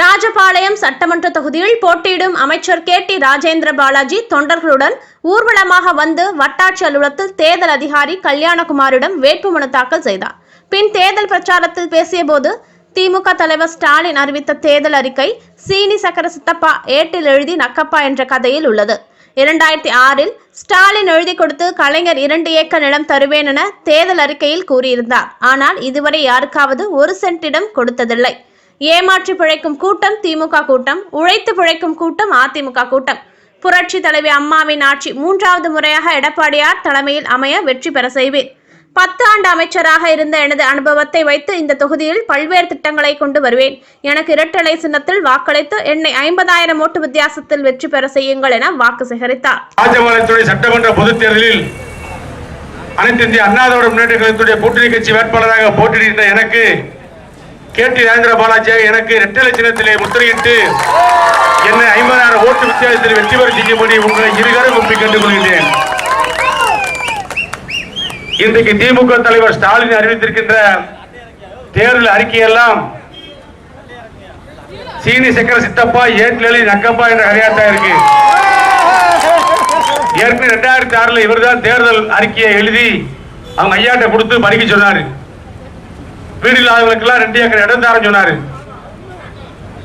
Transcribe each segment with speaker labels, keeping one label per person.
Speaker 1: ராஜபாளையம் சட்டமன்ற தொகுதியில் போட்டியிடும் அமைச்சர் கே டி ராஜேந்திர பாலாஜி தொண்டர்களுடன் ஊர்வலமாக வந்து வட்டாட்சி அலுவலகத்தில் தேர்தல் அதிகாரி கல்யாணகுமாரிடம் வேட்புமனு தாக்கல் செய்தார். பின் தேர்தல் பிரச்சாரத்தில் பேசியபோது திமுக தலைவர் ஸ்டாலின் அறிவித்த தேர்தல் அறிக்கை சீனி சக்கர சித்தப்பா ஏட்டில் எழுதி நக்கப்பா என்ற கதையில் உள்ளது. இரண்டாயிரத்தி ஆறில் ஸ்டாலின் எழுதி கொடுத்து கலைஞர் இரண்டு ஏக்கர் நிலம் தருவேன் என தேர்தல் அறிக்கையில் கூறியிருந்தார். ஆனால் இதுவரை யாருக்காவது ஒரு சென்டிடம் கொடுத்ததில்லை. ஏமாற்றி பிழைக்கும் கூட்டம் திமுக கூட்டம் உழைத்து பிழைக்கும் கூட்டம் அதிமுக கூட்டம். புரட்சி தலைவி அம்மாவின் ஆட்சி மூன்றாவது முறையாக எடப்பாடியார் தலைமையில் அமைய வெற்றி பெற செய்வேன். பத்து ஆண்டு அமைச்சராக இருந்த எனது அனுபவத்தை வைத்து இந்த தொகுதியில் பல்வேறு திட்டங்களை கொண்டு வருவேன். எனக்கு இரட்டலை சின்னத்தில் வாக்களித்து என்னை ஐம்பதாயிரம் ஓட்டு வித்தியாசத்தில் வெற்றி பெற செய்யுங்கள் என வாக்கு சேகரித்தார்.
Speaker 2: ராஜபாளையத்துறை சட்டமன்ற பொதுத் தேர்தலில் அனைத்து இந்திய அண்ணாதோட முன்னேற்ற கழகத்துடைய கூட்டணி கட்சி வேட்பாளராக போட்டியிடுகின்ற எனக்கு கே டி ராஜேந்திர பாலாஜியாக எனக்கு இரட்டை சின்னத்திலே முத்திரையிட்டு என்னை ஐம்பதாயிரம் ஓட்டு வித்தியாசத்தில் வெற்றி பெற செய்யும்படி உங்களை இருகரம் ஒப்பி கேட்டுக்கொள்கிறேன். இன்றைக்கு திமுக தலைவர் ஸ்டாலின் அறிவித்திருக்கின்ற தேர்தல் அறிக்கையெல்லாம் சீனி சக்கர சித்தப்பா ஏட்லி நக்கப்பா என்ற கதையாத்தான் இருக்கு. ஏற்கனவே ரெண்டாயிரத்தி ஆறுல இவர்தான் தேர்தல் அறிக்கையை எழுதி அவங்க ஐயாட்ட கொடுத்து படிக்க சொன்னாரு. வீடு இல்லாதவங்களுக்கெல்லாம் ரெண்டு ஏக்கர் இடம் தரேன்னு சொன்னாரு.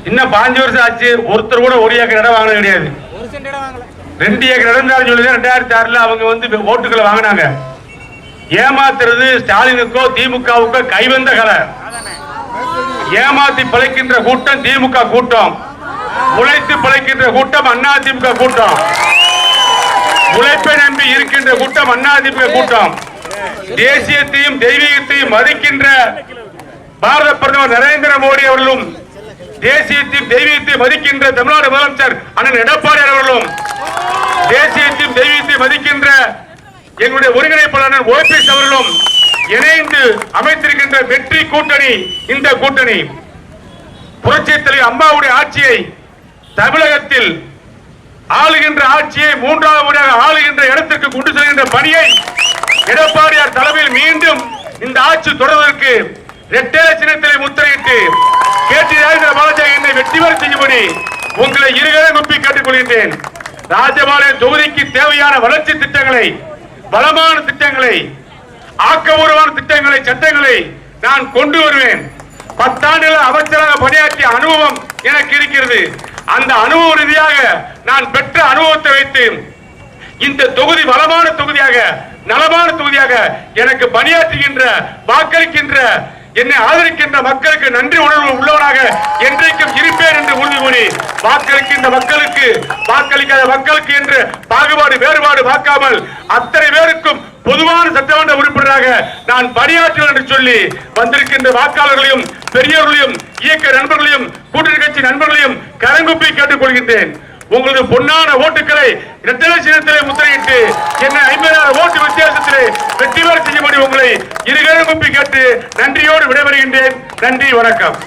Speaker 2: இன்னும் பாஞ்சு வருஷம் ஆச்சு ஒருத்தர் கூட ஒரு ஏக்கர் இடம் வாங்கினது கிடையாது. ரெண்டு ஏக்கர் இடம் தரேன்னு சொல்லி ரெண்டாயிரத்தி ஆறுல அவங்க வந்து ஓட்டுகளை வாங்கினாங்க. ஏமாத்துறது ஸ்டாலினுக்கோ திமுகவுக்கோ கைவந்த கலை. ஏமாத்தி பிழைக்கின்ற கூட்டம் திமுக கூட்டம். உழைத்து பிழைக்கின்ற கூட்டம் அண்ணா திமுக கூட்டம். உழைப்பை நம்பி இருக்கின்ற கூட்டம் அண்ணா திமுக கூட்டம். தேசியத்தையும் தெய்வீகத்தையும் மதிக்கின்ற பாரத பிரதமர் நரேந்திர மோடி அவர்களும் தேசியத்தையும் தெய்வீகத்தையும் மதிக்கின்ற தமிழ்நாடு முதலமைச்சர் அண்ணன் எடப்பாடி அவர்களும் தேசியத்தையும் தெய்வீகத்தையும் மதிக்கின்ற எங்களுடைய ஒருங்கிணைப்பாளர் ஓபிஎஸ் அவர்களும் இணைந்து அமைத்திருக்கின்ற வெற்றி கூட்டணி இந்த கூட்டணி. புரட்சி தலைவர் அம்மாவுடைய ஆட்சியை தமிழகத்தில் ஆளுகின்ற ஆட்சியை மூன்றாவது முறையாக ஆளுகின்ற இடத்திற்கு கொண்டு செல்கின்ற பணியை எடப்பாடியார் தலைமையில் மீண்டும் இந்த ஆட்சி தொடர்வதற்கு இரட்டை சின்னத்திலே முத்திரையிட்டு கேட்டி ராஜேந்திர என்னை வெற்றி செய்யும்படி உங்களை இருகரை நொப்பி கேட்டுக்கொள்கின்றேன். ராஜபாளையம் தொகுதிக்கு தேவையான வளர்ச்சி திட்டங்களை பலமான திட்டங்களை ஆக்கபூர்வமான திட்டங்களை சட்டங்களை நான் கொண்டு வருவேன். பத்தாண்டுகள் அமைச்சராக பணியாற்றிய அனுபவம் எனக்கு இருக்கிறது. அந்த அனுபவ ரீதியாக நான் பெற்ற அனுபவத்தை வைத்து இந்த தொகுதி வளமான தொகுதியாக நலமான தொகுதியாக எனக்கு பணியாற்றுகின்ற வாக்களிக்கின்ற என்னை ஆதரிக்கின்ற மக்களுக்கு நன்றி உணர்வு உள்ளவனாக என்றைக்கும் இருப்பேன் என்று உறுதிமொழி வாக்களிக்கின்ற மக்களுக்கு வாக்களிக்காத மக்களுக்கு என்று பாகுபாடு வேறுபாடு பார்க்காமல் அத்தனை பேருக்கும் பொதுவான சட்டமன்ற உறுப்பினராக நான் பணியாற்றுவேன் என்று சொல்லி வந்திருக்கின்ற வாக்காளர்களையும் பெரியவர்களையும் இயக்க நண்பர்களையும் கூட்டணி கட்சி நண்பர்களையும் கரங்குப்பி கேட்டுக்கொள்கின்றேன். உங்களது பொன்னான ஓட்டுக்களை இரட்டை சின்னத்திலே முத்திரையிட்டு என்னை ஐம்பதாயிரம் ஓட்டு வித்தியாசத்திலே வெற்றி பெற செய்யும்படி உங்களை இருகரம் குப்பி கேட்டு நன்றியோடு விடைபெறுகின்றேன். நன்றி வணக்கம்.